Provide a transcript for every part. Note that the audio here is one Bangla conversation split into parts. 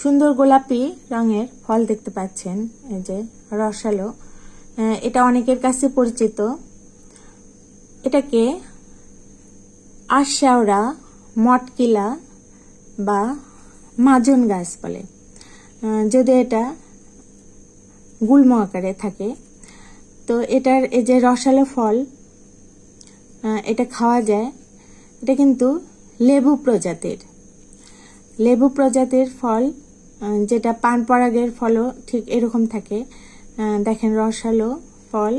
সুন্দর গোলাপি রঙের ফল দেখতে পাচ্ছেন, এই যে রসালো। এটা অনেকের কাছে পরিচিত। এটাকে আশাওড়া মটকিলা বা মাজন গাছ বলে। যদি এটা গুল্ম আকারে থাকে। তো এটার এই যে রসালো ফল এটা খাওয়া যায়। এটা কিন্তু লেবু প্রজাতির। লেবু প্রজাতির ফল যেটা পান পরাগের ফলও ঠিক এরকম থাকে। দেখেন রসালো ফল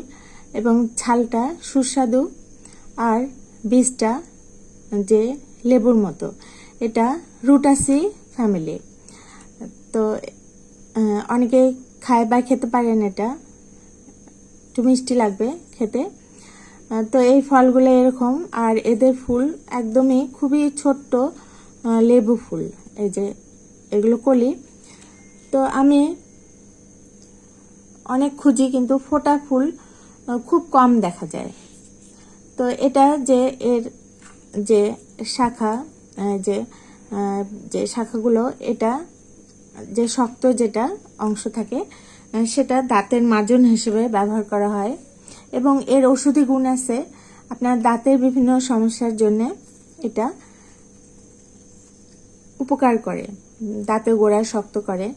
এবং ছালটা সুস্বাদু আর বীজটা যে লেবুর মতো। এটা রুটাসি ফ্যামিলি। তো অনেকে খায় বা খেতে পারেন এটা। একটু মিষ্টি লাগবে খেতে। তো এই ফলগুলো এরকম। আর এদের ফুল একদমই খুবই ছোট্ট লেবু ফুল। এই যে এগুলো কলি তো আমি অনেক খুঁজি কিন্তু ফোটা ফুল খুব কম দেখা যায়। তো এটা যে এর যে শাখা যে যে শাখাগুলো, এটা যে শক্ত যেটা অংশ থাকে সেটা দাঁতের মাজন হিসেবে ব্যবহার করা হয়। এবং এর ঔষধি গুণ আছে আপনার দাঁতের বিভিন্ন সমস্যার জন্য এটা উপকার করে। দাঁতের গোড়া শক্ত করে।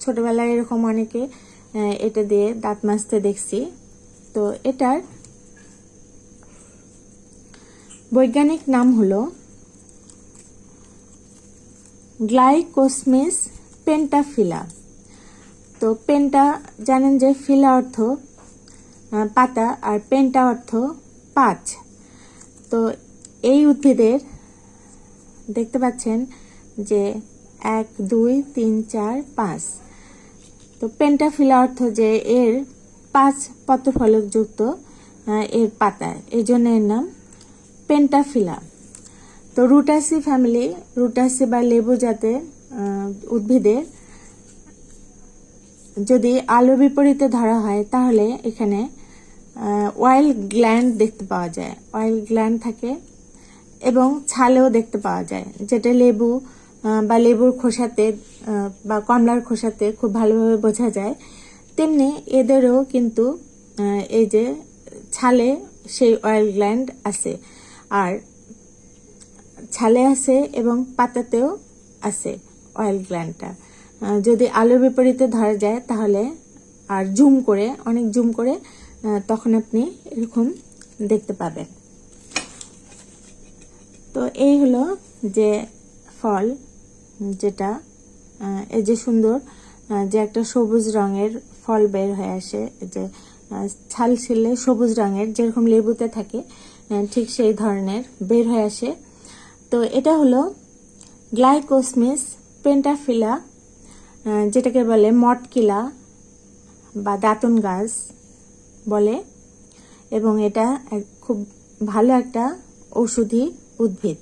ছোটবেলায় এরকম অনেকে এটা দিয়ে দাঁত মাজতে দেখছি। তো এটার বৈজ্ঞানিক নাম হলো গ্লাইকোসমিস পেন্টাফিলা। তো পেন্টা, জানেন যে ফিলা অর্থ পাতা, আর পেন্টা অর্থ পাঁচ। তো এই উদ্ভিদের, দেখতে পাচ্ছেন যে এক, দুই, তিন, চার, পাঁচ। তো পেন্টাফিলা অর্থ যে এর পাঁচ পত্রফলকযুক্ত এর পাতা, এই জন্য এর নাম পেন্টাফিলা। তো রুটাসি ফ্যামিলি, রুটাসি বা লেবু জাতের উদ্ভিদের যদি আলো বিপরীতে ধরা হয়, তাহলে এখানে অয়েল গ্ল্যান্ড দেখতে পাওয়া যায়। অয়েল গ্ল্যান্ড থাকে এবং ছালেও দেখতে পাওয়া যায়, যেটা লেবু বা লেবুর খোসাতে বা কমলার খোসাতে খুব ভালোভাবে বোঝা যায়। তেমনি এদেরও কিন্তু এই যে ছালে সেই অয়েল গ্ল্যান্ড আছে। আর ছালে আছে এবং পাতাতেও আছে অয়েল গ্ল্যান্ডটা যদি আলোর বিপরীতে ধরা যায় তাহলে আর জুম করে, অনেক জুম করে তখন আপনি এরকম দেখতে পাবেন। তো এই হলো যে ফল। যেটা এই যে সুন্দর যে একটা সবুজ রঙের ফল বের হয়ে আসে যে ছাল ছিলে সবুজ রঙের, যেরকম লেবুতে থাকে ঠিক সেই ধরনের বের হয়ে আসে। তো এটা হলো গ্লাইকোসমিস পেন্টাফিলা যেটাকে বলে মটকিলা বা দাঁতন গাছ বলে, এবং এটা খুব ভালো একটা ঔষধি উদ্ভিদ।